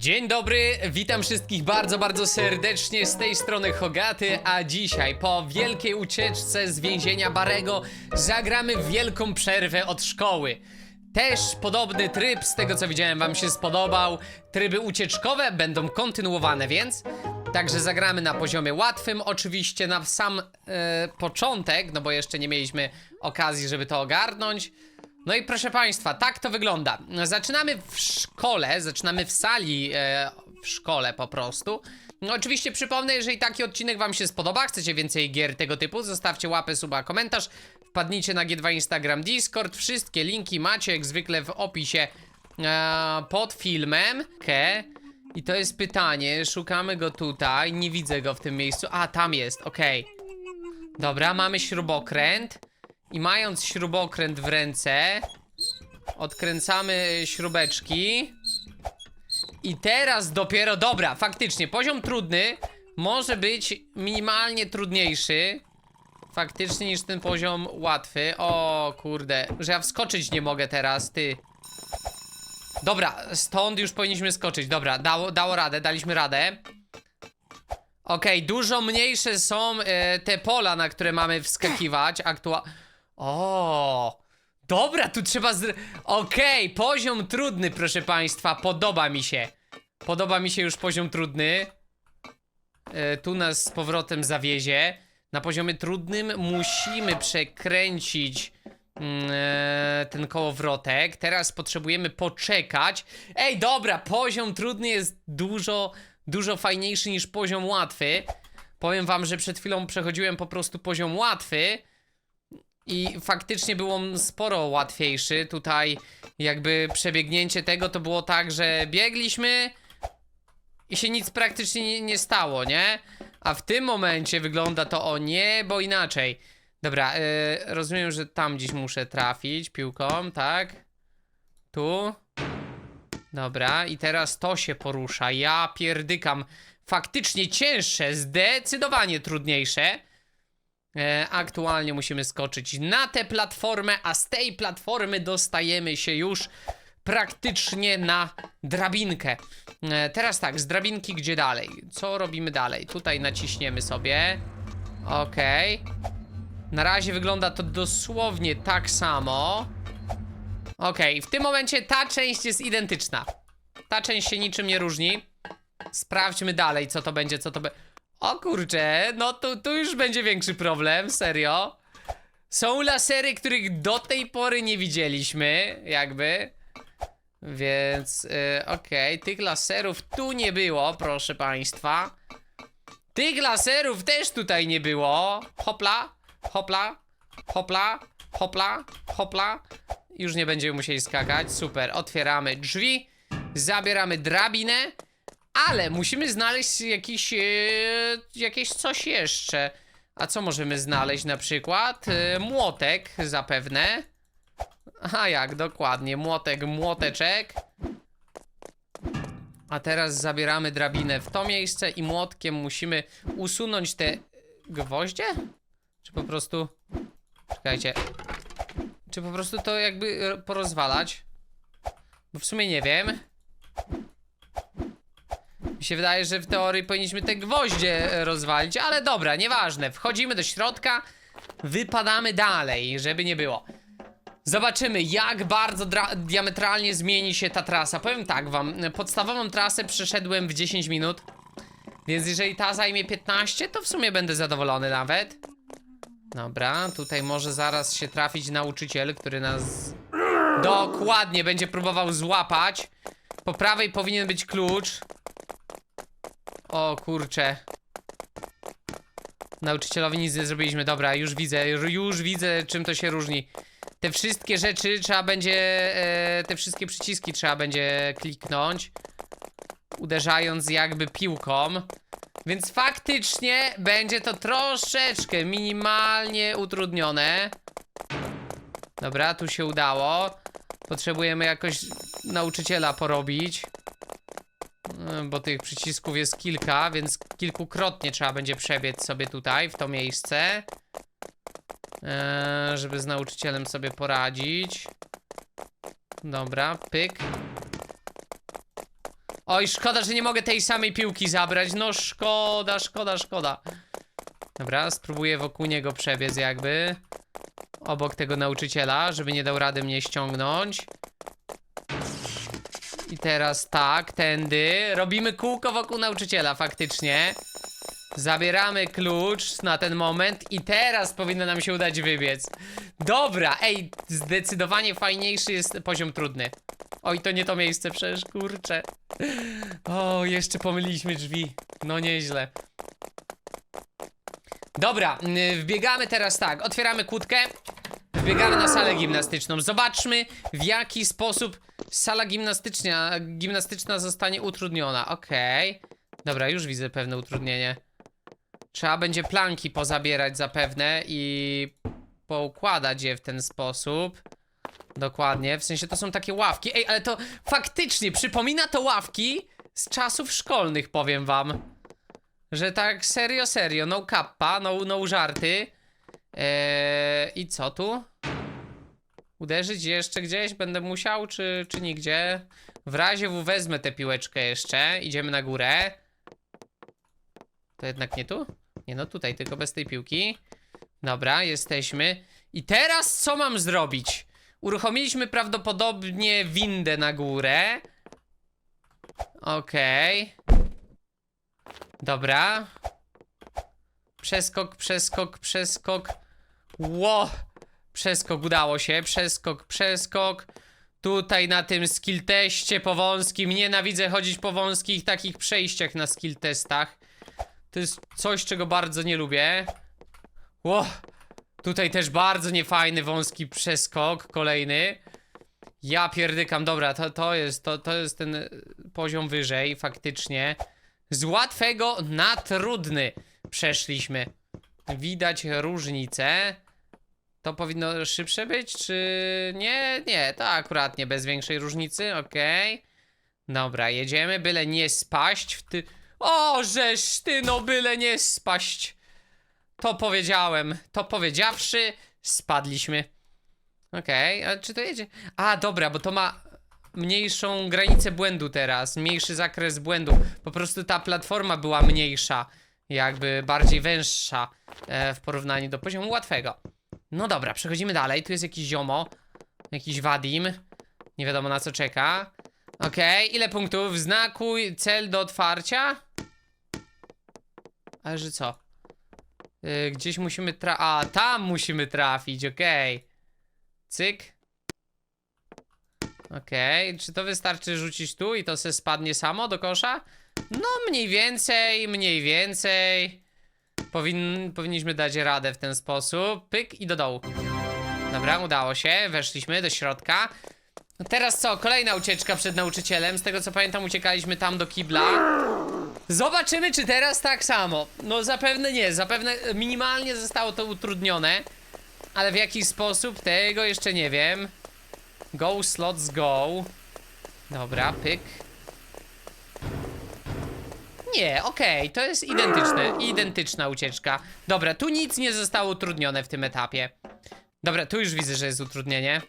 Dzień dobry, witam wszystkich bardzo, bardzo serdecznie z tej strony Hogaty, a dzisiaj po wielkiej ucieczce z więzienia Barego zagramy wielką przerwę od szkoły. Też podobny tryb, z tego co widziałem wam się spodobał. Tryby ucieczkowe będą kontynuowane, więc Także zagramy na poziomie łatwym, oczywiście na sam e, początek, no bo jeszcze nie mieliśmy okazji, żeby to ogarnąć. No i proszę Państwa, tak to wygląda. Zaczynamy w szkole, zaczynamy w sali e, w szkole po prostu. No oczywiście przypomnę, jeżeli taki odcinek Wam się spodoba, chcecie więcej gier tego typu, zostawcie łapę, suba, komentarz, wpadnijcie na G2 Instagram, Discord, wszystkie linki macie jak zwykle w opisie e, pod filmem. Ke. I to jest pytanie, szukamy go tutaj, nie widzę go w tym miejscu. A, tam jest, okej. Dobra, mamy śrubokręt. I mając śrubokręt w ręce, odkręcamy śrubeczki. I teraz dopiero, dobra, faktycznie, poziom trudny może być minimalnie trudniejszy. Faktycznie niż ten poziom łatwy. O kurde, że ja wskoczyć nie mogę teraz, ty. Dobra, stąd już powinniśmy skoczyć. Dobra, dało, dało radę, daliśmy radę. Okej, dużo mniejsze są e, te pola, na które mamy wskakiwać. Aktua... O, dobra, tu trzeba z... Okej, poziom trudny, proszę państwa, podoba mi się. Podoba mi się już poziom trudny. E, tu nas z powrotem zawiezie. Na poziomie trudnym musimy przekręcić mm, e, ten kołowrotek. Teraz potrzebujemy poczekać. Ej, dobra, poziom trudny jest dużo, dużo fajniejszy niż poziom łatwy. Powiem wam, że przed chwilą przechodziłem po prostu poziom łatwy i faktycznie był on sporo łatwiejszy. Tutaj jakby przebiegnięcie tego to było tak, że biegliśmy i się nic praktycznie nie, nie stało, nie? A w tym momencie wygląda to o niebo inaczej. Dobra, yy, rozumiem, że tam gdzieś muszę trafić piłką, tak? Tu. Dobra, i teraz to się porusza. Ja pierdykam. Faktycznie cięższe, zdecydowanie trudniejsze. E, aktualnie musimy skoczyć na tę platformę, a z tej platformy dostajemy się już praktycznie na drabinkę. E, teraz tak, z drabinki gdzie dalej? Co robimy dalej? Tutaj naciśniemy sobie. Okej. Na razie wygląda to dosłownie tak samo. Okej, w tym momencie ta część jest identyczna. Ta część się niczym nie różni. Sprawdźmy dalej, co to będzie, co to będzie. O kurczę, no tu, tu już będzie większy problem, serio. Są lasery, których do tej pory nie widzieliśmy, jakby. Więc, yy, okej, tych laserów tu nie było, proszę państwa. Tych laserów też tutaj nie było. Hopla, hopla, hopla, hopla, hopla. Już nie będziemy musieli skakać, super. Otwieramy drzwi, zabieramy drabinę. Ale musimy znaleźć jakiś, e, jakieś coś jeszcze. A co możemy znaleźć na przykład? E, młotek zapewne. A jak, dokładnie. Młotek, młoteczek. A teraz zabieramy drabinę w to miejsce i młotkiem musimy usunąć te gwoździe? Czy po prostu... Czekajcie. Czy po prostu to jakby e, porozwalać? Bo w sumie nie wiem. Mi się wydaje, że w teorii powinniśmy te gwoździe e, rozwalić, ale dobra, nieważne. Wchodzimy do środka, wypadamy dalej, żeby nie było. Zobaczymy, jak bardzo diametralnie zmieni się ta trasa. Powiem tak wam, podstawową trasę przeszedłem w 10 minut, więc jeżeli ta zajmie 15, to w sumie będę zadowolony nawet. Dobra, tutaj może zaraz się trafić nauczyciel, który nas dokładnie będzie próbował złapać. Po prawej powinien być klucz. O kurcze. Nauczycielowi nic nie zrobiliśmy. Dobra, już widzę, już widzę czym to się różni. Te wszystkie rzeczy trzeba będzie, e, te wszystkie przyciski trzeba będzie kliknąć. Uderzając jakby piłką. Więc faktycznie będzie to troszeczkę minimalnie utrudnione. Dobra, tu się udało. Potrzebujemy jakoś nauczyciela porobić. Bo tych przycisków jest kilka, więc kilkukrotnie trzeba będzie przebiec sobie tutaj, w to miejsce. Eee, żeby z nauczycielem sobie poradzić. Dobra, pyk. Oj, szkoda, że nie mogę tej samej piłki zabrać. No szkoda, szkoda, szkoda. Dobra, spróbuję wokół niego przebiec jakby. Obok tego nauczyciela, żeby nie dał rady mnie ściągnąć. I teraz tak, tędy. Robimy kółko wokół nauczyciela, faktycznie. Zabieramy klucz na ten moment i teraz powinno nam się udać wybiec. Dobra, ej, zdecydowanie fajniejszy jest poziom trudny. Oj, to nie to miejsce przecież, kurczę. O, jeszcze pomyliliśmy drzwi. No nieźle. Dobra, y, wbiegamy teraz tak, otwieramy kłódkę, wbiegamy na salę gimnastyczną. Zobaczmy, w jaki sposób sala gimnastyczna, gimnastyczna zostanie utrudniona. Okej. Dobra, już widzę pewne utrudnienie. Trzeba będzie planki pozabierać zapewne i poukładać je w ten sposób. Dokładnie, w sensie to są takie ławki. Ej, ale to faktycznie przypomina to ławki z czasów szkolnych, powiem wam. Że tak serio, serio, no kappa, no, no żarty. Eee, I co tu? Uderzyć jeszcze gdzieś będę musiał, czy, czy nigdzie? W razie W wezmę tę piłeczkę jeszcze. Idziemy na górę. To jednak nie tu? Nie no, tutaj, tylko bez tej piłki. Dobra, jesteśmy. I teraz co mam zrobić? Uruchomiliśmy prawdopodobnie windę na górę. Okej. Dobra. Przeskok, przeskok, przeskok. Ło! Przeskok udało się. Przeskok, przeskok. Tutaj na tym skill teście po wąskim. Nienawidzę chodzić po wąskich takich przejściach na skill testach. To jest coś, czego bardzo nie lubię. Ło! Tutaj też bardzo niefajny wąski przeskok, kolejny. Ja pierdykam, dobra, to, to, jest, to, to jest ten poziom wyżej, faktycznie. Z łatwego na trudny przeszliśmy. Widać różnicę. To powinno szybsze być, czy nie? Nie, to akurat nie, bez większej różnicy, okej. Dobra, jedziemy, byle nie spaść w ty... O, żeż ty, no byle nie spaść. To powiedziałem, to powiedziawszy, spadliśmy. Okej, a czy to jedzie? A, dobra, bo to ma mniejszą granicę błędu teraz, mniejszy zakres błędu. Po prostu ta platforma była mniejsza, jakby bardziej węższa e, w porównaniu do poziomu łatwego. No dobra, przechodzimy dalej. Tu jest jakiś ziomo, jakiś Wadim. Nie wiadomo na co czeka. Okej, ile punktów? Znakuj cel do otwarcia. Ale że co? Y, gdzieś musimy tra... A, tam musimy trafić, okej. Cyk. Okej, czy to wystarczy rzucić tu i to se spadnie samo do kosza? No, mniej więcej, mniej więcej. Powin... Powinniśmy dać radę w ten sposób. Pyk i do dołu. Dobra, udało się, weszliśmy do środka. No teraz co? Kolejna ucieczka przed nauczycielem. Z tego co pamiętam, uciekaliśmy tam do kibla. Zobaczymy, czy teraz tak samo. No zapewne nie, zapewne minimalnie zostało to utrudnione. Ale w jaki sposób, tego jeszcze nie wiem. Go slots go. Dobra, pyk. Nie, okej, to jest identyczne, identyczna ucieczka. Dobra, tu nic nie zostało utrudnione w tym etapie. Dobra, tu już widzę, że jest utrudnienie.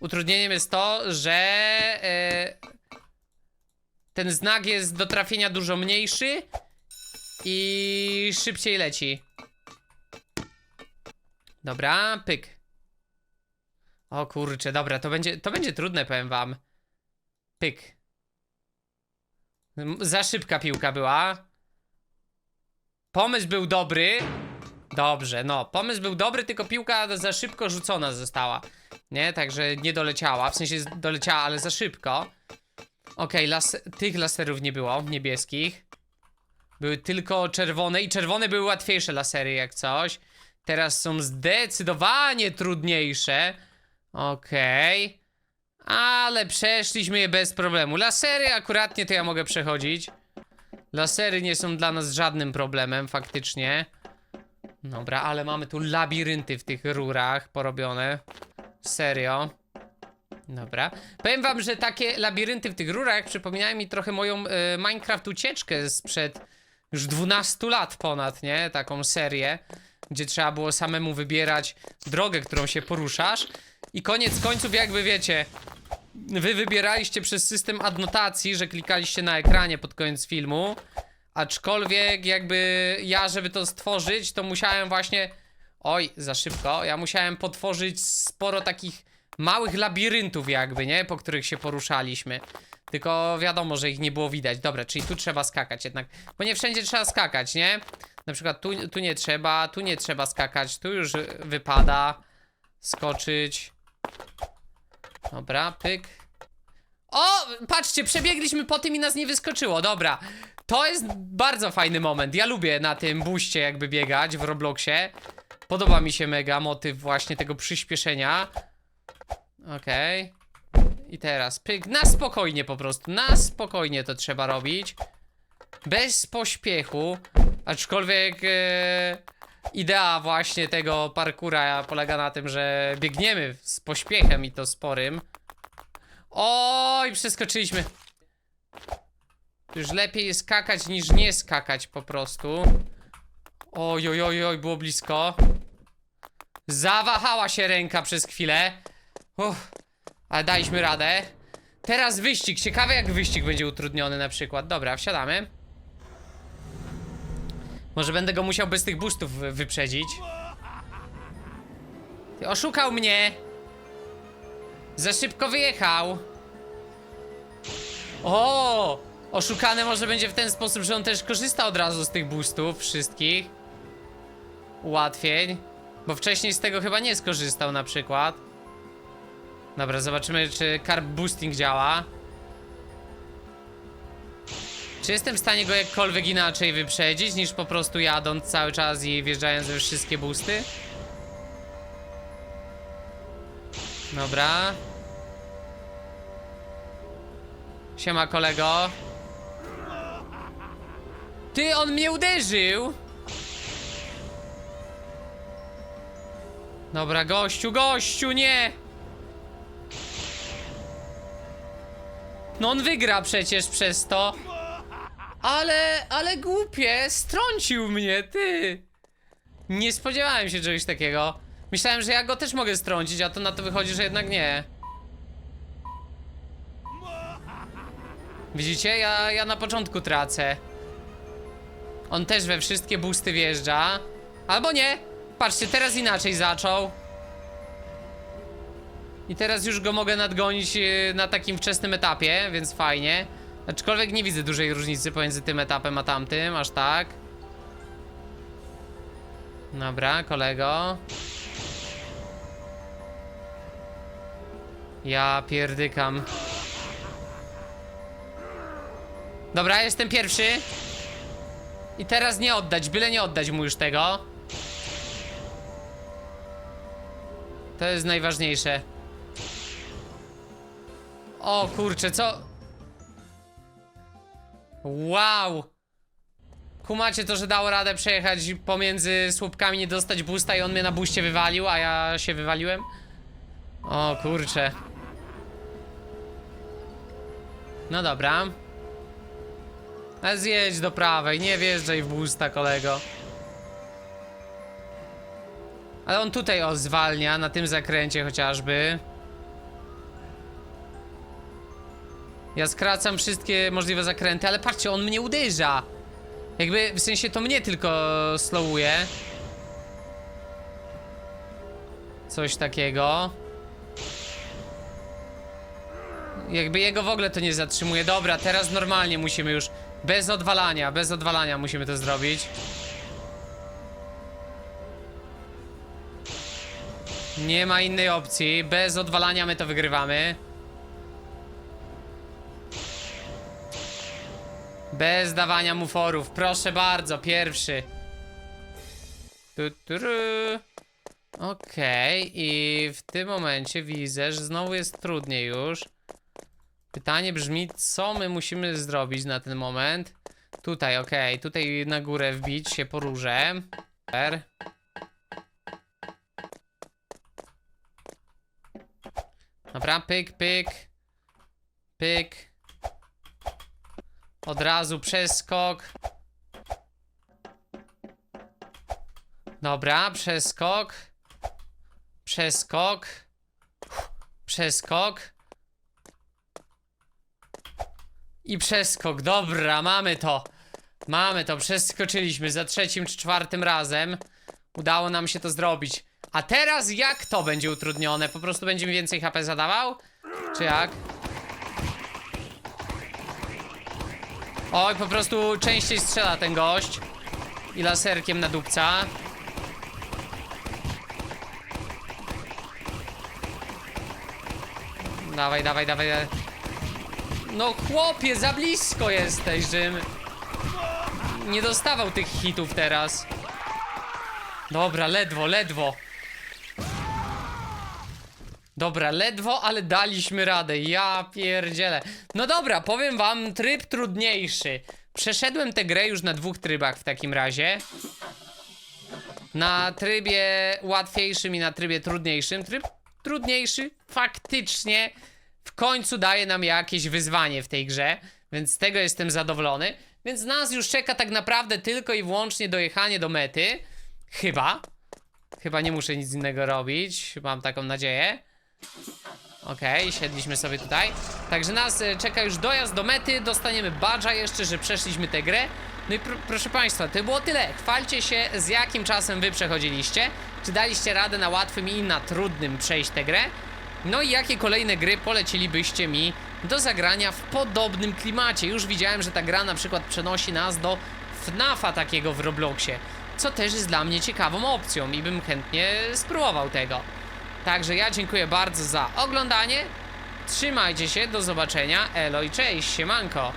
Utrudnieniem jest to, że e, ten znak jest do trafienia dużo mniejszy i szybciej leci. Dobra, pyk. O kurczę, dobra, to będzie, to będzie trudne, powiem wam. Pyk. Za szybka piłka była. Pomysł był dobry. Dobrze, no, pomysł był dobry, tylko piłka za szybko rzucona została. Nie, także nie doleciała, w sensie doleciała, ale za szybko. Okej, las tych laserów nie było, niebieskich. Były tylko czerwone i czerwone były łatwiejsze lasery jak coś. Teraz są zdecydowanie trudniejsze. Okej. Ale przeszliśmy je bez problemu. Lasery akuratnie to ja mogę przechodzić. Lasery nie są dla nas żadnym problemem, faktycznie. Dobra, ale mamy tu labirynty w tych rurach porobione. Serio. Dobra. Powiem wam, że takie labirynty w tych rurach przypominają mi trochę moją e, Minecraft ucieczkę sprzed już 12 lat ponad, nie? Taką serię, gdzie trzeba było samemu wybierać drogę, którą się poruszasz. I koniec końców jakby wiecie, wy wybieraliście przez system adnotacji, że klikaliście na ekranie pod koniec filmu. Aczkolwiek jakby ja, żeby to stworzyć, to musiałem właśnie... Oj, za szybko. Ja musiałem potworzyć sporo takich małych labiryntów jakby, nie? Po których się poruszaliśmy. Tylko wiadomo, że ich nie było widać. Dobra, czyli tu trzeba skakać jednak. Bo nie wszędzie trzeba skakać, nie? Na przykład tu, tu nie trzeba, tu nie trzeba skakać, tu już wypada skoczyć. Dobra, pyk. O, patrzcie, przebiegliśmy po tym i nas nie wyskoczyło, dobra. To jest bardzo fajny moment. Ja lubię na tym buście jakby biegać w Robloxie. Podoba mi się mega motyw właśnie tego przyspieszenia. Okej. I teraz pyk, na spokojnie po prostu, na spokojnie to trzeba robić. Bez pośpiechu. Aczkolwiek e, idea właśnie tego parkura polega na tym, że biegniemy z pośpiechem i to sporym. Oj, przeskoczyliśmy. Już lepiej jest skakać niż nie skakać po prostu. Oj, oj, oj, oj, było blisko. Zawahała się ręka przez chwilę. Uff, ale daliśmy radę. Teraz wyścig. Ciekawe jak wyścig będzie utrudniony na przykład. Dobra, wsiadamy. Może będę go musiał bez tych boostów wy- wyprzedzić. Oszukał mnie. Za szybko wyjechał. O! Oszukany może będzie w ten sposób, że on też korzysta od razu z tych boostów wszystkich. Ułatwień. Bo wcześniej z tego chyba nie skorzystał na przykład. Dobra, zobaczymy czy carb boosting działa. Czy jestem w stanie go jakkolwiek inaczej wyprzedzić niż po prostu jadąc cały czas i wjeżdżając we wszystkie boosty? Dobra. Siema kolego. Ty, on mnie uderzył! Dobra, gościu, gościu, nie! No on wygra przecież przez to. Ale, ale głupie, strącił mnie, ty. Nie spodziewałem się czegoś takiego. Myślałem, że ja go też mogę strącić, a to na to wychodzi, że jednak nie. Widzicie? Ja, ja na początku tracę. On też we wszystkie boosty wjeżdża. Albo nie. Patrzcie, teraz inaczej zaczął. I teraz już go mogę nadgonić e, na takim wczesnym etapie, więc fajnie. Aczkolwiek nie widzę dużej różnicy pomiędzy tym etapem a tamtym, aż tak. Dobra, kolego. Ja pierdykam. Dobra, jestem pierwszy. I teraz nie oddać, byle nie oddać mu już tego. To jest najważniejsze. O kurczę, co? Wow! Kumacie to, że dało radę przejechać pomiędzy słupkami, nie dostać boosta i on mnie na buście wywalił, a ja się wywaliłem? O kurczę. No dobra. A zjedź do prawej, nie wjeżdżaj w boosta, kolego. Ale on tutaj o zwalnia, na tym zakręcie chociażby. Ja skracam wszystkie możliwe zakręty, ale patrzcie, on mnie uderza. Jakby, w sensie to mnie tylko slowuje. Coś takiego. Jakby jego w ogóle to nie zatrzymuje. Dobra, teraz normalnie musimy już. Bez odwalania, bez odwalania musimy to zrobić. Nie ma innej opcji. Bez odwalania my to wygrywamy. Bez dawania mu forów. Proszę bardzo, pierwszy. Okej, i w tym momencie widzę, że znowu jest trudniej już. Pytanie brzmi, co my musimy zrobić na ten moment? Tutaj, okej, tutaj na górę wbić się po rurze. Super. Dobra, pyk, pyk. Pyk. Od razu przeskok. Dobra, przeskok. Przeskok. Przeskok. I przeskok, dobra, mamy to. Mamy to, przeskoczyliśmy za trzecim czy czwartym razem. Udało nam się to zrobić. A teraz jak to będzie utrudnione? Po prostu będzie mi więcej HP zadawał? Czy jak? Oj, po prostu częściej strzela ten gość. I laserkiem na dupca. Dawaj, dawaj, dawaj. No chłopie, za blisko jesteś, żebym nie dostawał tych hitów teraz. Dobra, ledwo, ledwo. Dobra, ledwo, ale daliśmy radę. Ja pierdzielę. No dobra, powiem wam, tryb trudniejszy. Przeszedłem tę grę już na dwóch trybach w takim razie. Na trybie łatwiejszym i na trybie trudniejszym. Tryb trudniejszy faktycznie w końcu daje nam jakieś wyzwanie w tej grze, więc z tego jestem zadowolony. Więc nas już czeka tak naprawdę tylko i wyłącznie dojechanie do mety. Chyba. Chyba nie muszę nic innego robić, mam taką nadzieję. Okej, siedliśmy sobie tutaj. Także nas e, czeka już dojazd do mety, dostaniemy badża jeszcze, że przeszliśmy tę grę. No i pr proszę Państwa, to było tyle. Chwalcie się, z jakim czasem Wy przechodziliście. Czy daliście radę na łatwym i na trudnym przejść tę grę? No i jakie kolejne gry polecilibyście mi do zagrania w podobnym klimacie? Już widziałem, że ta gra na przykład przenosi nas do FNAFa takiego w Robloxie, co też jest dla mnie ciekawą opcją i bym chętnie spróbował tego. Także ja dziękuję bardzo za oglądanie. Trzymajcie się, do zobaczenia. Elo i cześć, siemanko.